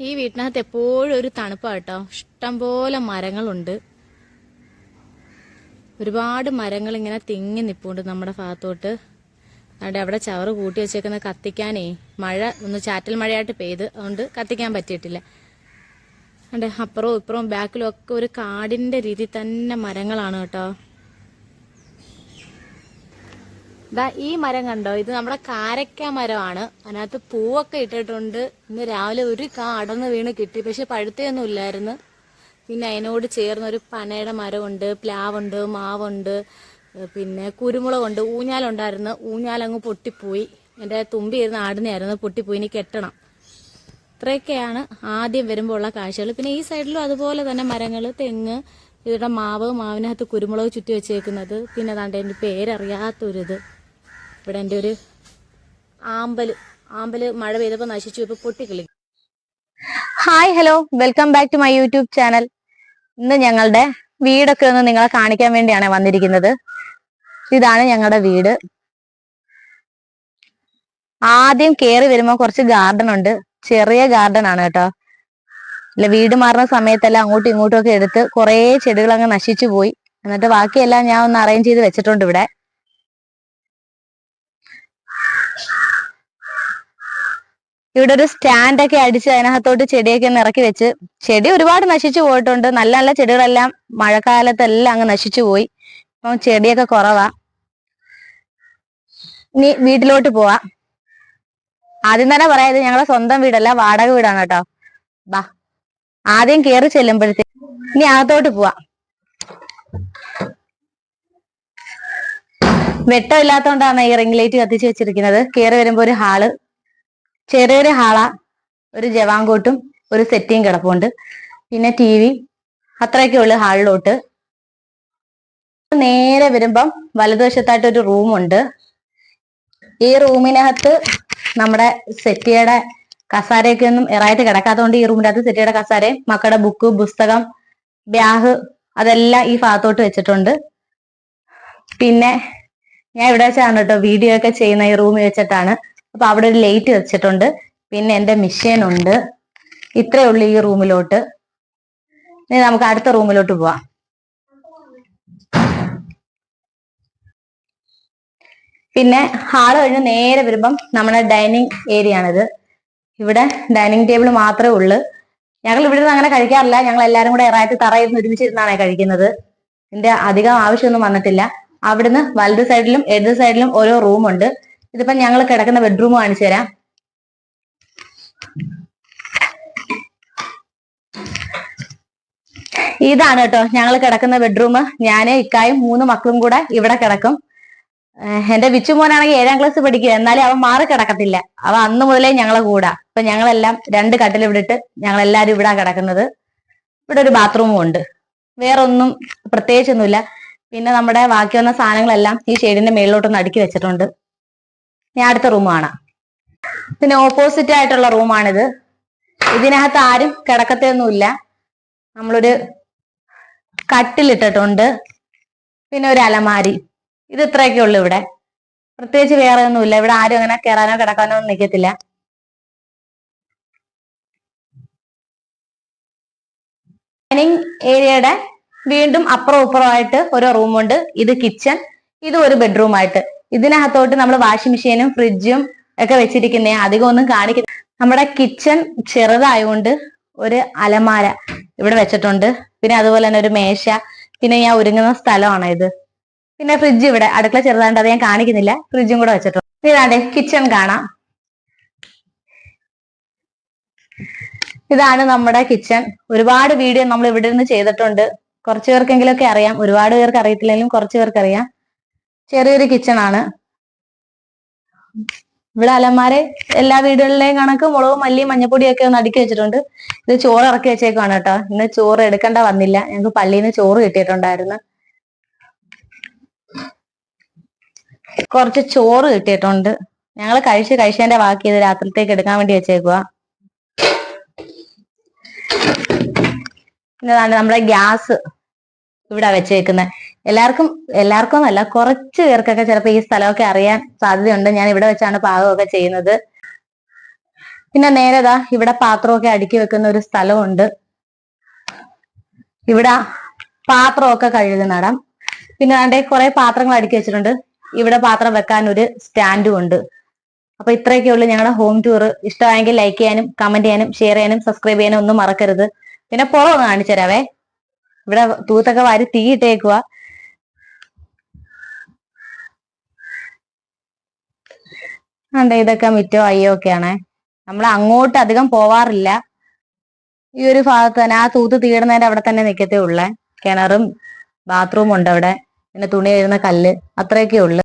ഈ വീട്ടിനകത്ത് എപ്പോഴും ഒരു തണുപ്പാണ് കേട്ടോ. ഇഷ്ടംപോലെ മരങ്ങളുണ്ട്. ഒരുപാട് മരങ്ങൾ ഇങ്ങനെ തിങ്ങി നിപ്പുണ്ട് നമ്മുടെ ഭാഗത്തോട്ട്. അതുകൊണ്ട് അവിടെ ചവറ് കൂട്ടി വെച്ചേക്കുന്ന കത്തിക്കാനേ മഴ ഒന്ന് ചാറ്റൽ മഴയായിട്ട് പെയ്ത്. അതുകൊണ്ട് കത്തിക്കാൻ പറ്റിയിട്ടില്ല. അതുകൊണ്ട് അപ്പുറവും ഇപ്പുറവും ബാക്കിലും ഒക്കെ ഒരു കാടിന്റെ രീതി തന്നെ മരങ്ങളാണ് കേട്ടോ. ദാ ഈ മരം കണ്ടോ? ഇത് നമ്മുടെ കാരക്ക മരമാണ്. അതിനകത്ത് പൂവൊക്കെ ഇട്ടിട്ടുണ്ട്. ഇന്ന് രാവിലെ ഒരു കാ അടന്ന് വീണ് കിട്ടി. പക്ഷെ പഴുത്തയൊന്നും ഇല്ലായിരുന്നു. പിന്നെ അതിനോട് ചേർന്ന് ഒരു പനയുടെ മരമുണ്ട് പ്ലാവുണ്ട് മാവുണ്ട് പിന്നെ കുരുമുളകുണ്ട് ഊഞ്ഞാലുണ്ടായിരുന്നു. ഊഞ്ഞാലങ്ങ് പൊട്ടിപ്പോയി. എന്റെ തുമ്പി ഇരുന്ന് ആടുന്നതായിരുന്നു. പൊട്ടിപ്പോയി. ഇനി കെട്ടണം. ഇത്രയൊക്കെയാണ് ആദ്യം വരുമ്പോൾ ഉള്ള കാഴ്ചകൾ. പിന്നെ ഈ സൈഡിലും അതുപോലെ തന്നെ മരങ്ങൾ തെങ്ങ് ഇവരുടെ മാവ് മാവിനകത്ത് കുരുമുളക് ചുറ്റി വെച്ചേക്കുന്നത്. പിന്നെ അതാണ്ട് എന്റെ പേരറിയാത്തൊരിത്. ഇവിടെ എന്റെ ഒരു ആമ്പൽ ആമ്പൽ മഴ പെയ്തപ്പോൾ നശിച്ചു ഇപ്പോൾ പൊട്ടിക്കളി. Hi hello welcome back to my YouTube channel ഇന്ന് ഞങ്ങളുടെ വീടൊക്കെ ഒന്ന് നിങ്ങളെ കാണിക്കാൻ വേണ്ടിയാണ് വന്നിരിക്കുന്നത്. ഇതാണ് ഞങ്ങളുടെ വീട്. ആദ്യം കേറി വരുമ്പോൾ കുറച്ച് ഗാർഡൻ ഉണ്ട്. ചെറിയ ഗാർഡൻ ആണ് കേട്ടോ. അല്ല വീട് മാറുന്ന സമയത്തെല്ലാം അങ്ങോട്ടും ഇങ്ങോട്ടും ഒക്കെ എടുത്ത് കുറേ ചെടികൾ അങ്ങ് നശിച്ചു പോയി. എന്നിട്ട് ബാക്കിയെല്ലാം ഞാൻ ഒന്ന് അറേഞ്ച് ചെയ്ത് വെച്ചിട്ടുണ്ട് ഇവിടെ. ഇവിടെ ഒരു സ്റ്റാൻഡ് ഒക്കെ അടിച്ച് അതിനകത്തോട്ട് ചെടിയൊക്കെ ഒന്ന് ഇറക്കി വെച്ച് ചെടി ഒരുപാട് നശിച്ചു പോയിട്ടുണ്ട്. നല്ല നല്ല ചെടികളെല്ലാം മഴക്കാലത്തെല്ലാം അങ്ങ് നശിച്ചു പോയി. അപ്പം ചെടിയൊക്കെ കുറവാ. ഇനി വീട്ടിലോട്ട് പോവാ. ആദ്യം തന്നെ പറയാത് ഞങ്ങളെ സ്വന്തം വീടല്ല വാടക വീടാണ് കേട്ടോ. ബാ. ആദ്യം കയറി ചെല്ലുമ്പോഴത്തേ ഇനി അകത്തോട്ട് പോവാ. വെട്ടമില്ലാത്തോണ്ടാണ് ഈ റിംഗ് ലൈറ്റ് കത്തിച്ച് വെച്ചിരിക്കുന്നത്. കേറി വരുമ്പോ ഒരു ഹാൾ. ചെറിയൊരു ഹാള ഒരു ജവാങ്കോട്ടും ഒരു സെറ്റിയും കിടപ്പുണ്ട്. പിന്നെ ടി വി അത്രയൊക്കെ ഉള്ളു ഹാളിലോട്ട്. നേരെ വരുമ്പം വലതുവശത്തായിട്ട് ഒരു റൂമുണ്ട്. ഈ റൂമിനകത്ത് നമ്മുടെ സെറ്റിയുടെ കസാരയൊക്കെ ഒന്നും എറായിട്ട് കിടക്കാത്തതുകൊണ്ട് ഈ റൂമിനകത്ത് സെറ്റിയുടെ കസാരയും മക്കളുടെ ബുക്ക് പുസ്തകം ബാഗ് അതെല്ലാം ഈ ഭാഗത്തോട്ട് വെച്ചിട്ടുണ്ട്. പിന്നെ ഞാൻ ഇവിടെ വെച്ചാണ് കേട്ടോ വീഡിയോ ഒക്കെ ചെയ്യുന്ന ഈ റൂമിൽ വെച്ചിട്ടാണ്. അപ്പൊ അവിടെ ഒരു ലൈറ്റ് വെച്ചിട്ടുണ്ട്. പിന്നെ എന്റെ മിഷ്യൻ ഉണ്ട്. ഇത്രയേ ഉള്ളൂ ഈ റൂമിലോട്ട്. ഇനി നമുക്ക് അടുത്ത റൂമിലോട്ട് പോവാം. പിന്നെ ഹാൾ കഴിഞ്ഞ് നേരെ വരുമ്പം നമ്മുടെ ഡൈനിങ് ഏരിയ ആണിത് ഇവിടെ ഡൈനിങ് ടേബിൾ മാത്രമേ ഉള്ളൂ. ഞങ്ങൾ ഇവിടെ നിന്ന് അങ്ങനെ കഴിക്കാറില്ല. ഞങ്ങൾ എല്ലാവരും കൂടെ ഇറായിട്ട് തറയിരുന്ന് ഒരുമിച്ചിരുന്നാണ് കഴിക്കുന്നത്. ഇതിന്റെ അധികം ആവശ്യമൊന്നും വന്നിട്ടില്ല. അവിടുന്ന് വലത് സൈഡിലും ഇടത് സൈഡിലും ഓരോ റൂമുണ്ട് ഇതിപ്പം ഞങ്ങൾ കിടക്കുന്ന ബെഡ്റൂം കാണിച്ചു തരാം. ഇതാണ് കേട്ടോ ഞങ്ങൾ കിടക്കുന്ന ബെഡ്റൂം ഞാൻ ഇക്കായും മൂന്ന് മക്കളും കൂടെ ഇവിടെ കിടക്കും. എന്റെ വിച്ചുമോനാണെങ്കിൽ ഏഴാം ക്ലാസ് പഠിക്കുക എന്നാലും അവൻ മാറി കിടക്കത്തില്ല. അവൻ അന്ന് മുതലേ ഞങ്ങളെ കൂടാ. അപ്പൊ ഞങ്ങളെല്ലാം രണ്ട് കട്ടിൽ ഇവിടിട്ട് ഞങ്ങൾ എല്ലാരും ഇവിടെ കിടക്കുന്നത്. ഇവിടെ ഒരു ബാത്റൂമും ഉണ്ട്. വേറൊന്നും പ്രത്യേകിച്ചൊന്നുമില്ല. പിന്നെ നമ്മുടെ ബാക്കി വന്ന സാധനങ്ങളെല്ലാം ഈ ഷെയ്ഡിന്റെ മേളിലോട്ടൊന്ന് അടുക്കി വെച്ചിട്ടുണ്ട്. ഞാൻ അടുത്ത റൂം കാണാം. പിന്നെ ഓപ്പോസിറ്റ് ആയിട്ടുള്ള റൂമാണിത് ഇതിനകത്ത് ആരും കിടക്കത്തൊന്നുമില്ല നമ്മളൊരു കട്ടിലിട്ടിട്ടുണ്ട്. പിന്നെ ഒരു അലമാരി. ഇത് ഇത്രയൊക്കെ ഉള്ളു ഇവിടെ. പ്രത്യേകിച്ച് വേറെ ഒന്നുമില്ല. ഇവിടെ ആരും അങ്ങനെ കയറാനോ കിടക്കാനോ ഒന്നും നിൽക്കത്തില്ല. ഡൈനിങ് ഏരിയയുടെ വീണ്ടും അപ്പുറം ഇപ്പുറമായിട്ട് ഒരു റൂമുണ്ട് ഇത് കിച്ചൺ ഇത് ഒരു ബെഡ്റൂം ആയിട്ട്. ഇതിനകത്തോട്ട് നമ്മൾ വാഷിംഗ് മെഷീനും ഫ്രിഡ്ജും ഒക്കെ വെച്ചിരിക്കുന്നേ. അധികം ഒന്നും കാണിക്കുന്ന നമ്മുടെ കിച്ചൺ ചെറുതായതുകൊണ്ട് ഒരു അലമാര ഇവിടെ വെച്ചിട്ടുണ്ട്. പിന്നെ അതുപോലെ തന്നെ ഒരു മേശ. പിന്നെ ഞാൻ ഒരുങ്ങുന്ന സ്ഥലമാണ് ഇത്. പിന്നെ ഫ്രിഡ്ജ് ഇവിടെ. അടുക്കള ചെറുതാണ്ട് അത് ഞാൻ കാണിക്കുന്നില്ല. ഫ്രിഡ്ജും കൂടെ വെച്ചിട്ടുണ്ട്. ഇതാണ്ട് കിച്ചൺ കാണാം. ഇതാണ് നമ്മുടെ കിച്ചൺ ഒരുപാട് വീഡിയോ നമ്മൾ ഇവിടെ നിന്ന് ചെയ്തിട്ടുണ്ട്. കുറച്ചു പേർക്കെങ്കിലും ഒക്കെ അറിയാം. ഒരുപാട് പേർക്ക് അറിയത്തില്ലെങ്കിലും കുറച്ചു പേർക്ക് അറിയാം. ചെറിയൊരു കിച്ചൺ ആണ്. ഇവിടെ അലമാരെ എല്ലാ വീടുകളിലെയും കണക്ക് മുളകും മല്ലിയും മഞ്ഞപ്പൊടിയൊക്കെ ഒന്ന് അടുക്കി വെച്ചിട്ടുണ്ട്. ഇത് ചോറ് ഇറക്കി വെച്ചേക്കാണ് കേട്ടോ. ഇന്ന് ചോറ് എടുക്കേണ്ട വന്നില്ല. ഞങ്ങൾക്ക് പള്ളിയിൽ നിന്ന് ചോറ് കിട്ടിയിട്ടുണ്ടായിരുന്നു. കുറച്ച് ചോറ് കിട്ടിയിട്ടുണ്ട്. ഞങ്ങൾ കഴിച്ച് കഴിച്ചതിന്റെ ബാക്കി ഇത് രാത്രിത്തേക്ക് എടുക്കാൻ വേണ്ടി വെച്ചേക്കുക ഇന്നതാണ് നമ്മുടെ ഗ്യാസ് ഇവിടെ വെച്ചേക്കുന്നത് എല്ലാവർക്കും എല്ലാവർക്കും അല്ല കുറച്ച് പേർക്കൊക്കെ ചിലപ്പോൾ ഈ സ്ഥലമൊക്കെ അറിയാൻ സാധ്യതയുണ്ട്. ഞാൻ ഇവിടെ വെച്ചാണ് പാകമൊക്കെ ചെയ്യുന്നത്. പിന്നെ നേരെതാ ഇവിടെ പാത്രമൊക്കെ അടുക്കി വെക്കുന്ന ഒരു സ്ഥലമുണ്ട്. ഇവിടെ പാത്രമൊക്കെ കഴുകുന്നടാം പിന്നെ വേണ്ട കുറെ പാത്രങ്ങൾ അടുക്കി വെച്ചിട്ടുണ്ട്. ഇവിടെ പാത്രം വെക്കാൻ ഒരു സ്റ്റാൻഡും ഉണ്ട്. അപ്പൊ ഇത്രയൊക്കെ ഉള്ളു ഞങ്ങളുടെ ഹോം ടൂർ. ഇഷ്ടമായെങ്കിൽ ലൈക്ക് ചെയ്യാനും കമന്റ് ചെയ്യാനും ഷെയർ ചെയ്യാനും സബ്സ്ക്രൈബ് ചെയ്യാനും ഒന്നും മറക്കരുത്. പിന്നെ പുറം ഒന്ന് കാണിച്ചു തരാവേ. ഇവിടെ തൂത്തൊക്കെ വാരി തീയിട്ടേക്കുക അതെ ഇതൊക്കെ മിറ്റോ അയ്യോ ഒക്കെയാണ്. നമ്മൾ അങ്ങോട്ട് അധികം പോവാറില്ല. ഈ ഒരു ഭാഗത്ത് തന്നെ ആ തൂത്ത് തീടുന്നതിന്റെ അവിടെ തന്നെ നിൽക്കത്തേ ഉള്ളേ. കിണറും ബാത്റൂമും ഉണ്ട് അവിടെ. പിന്നെ തുണി എഴുതുന്ന കല്ല് അത്രയൊക്കെ ഉള്ളു.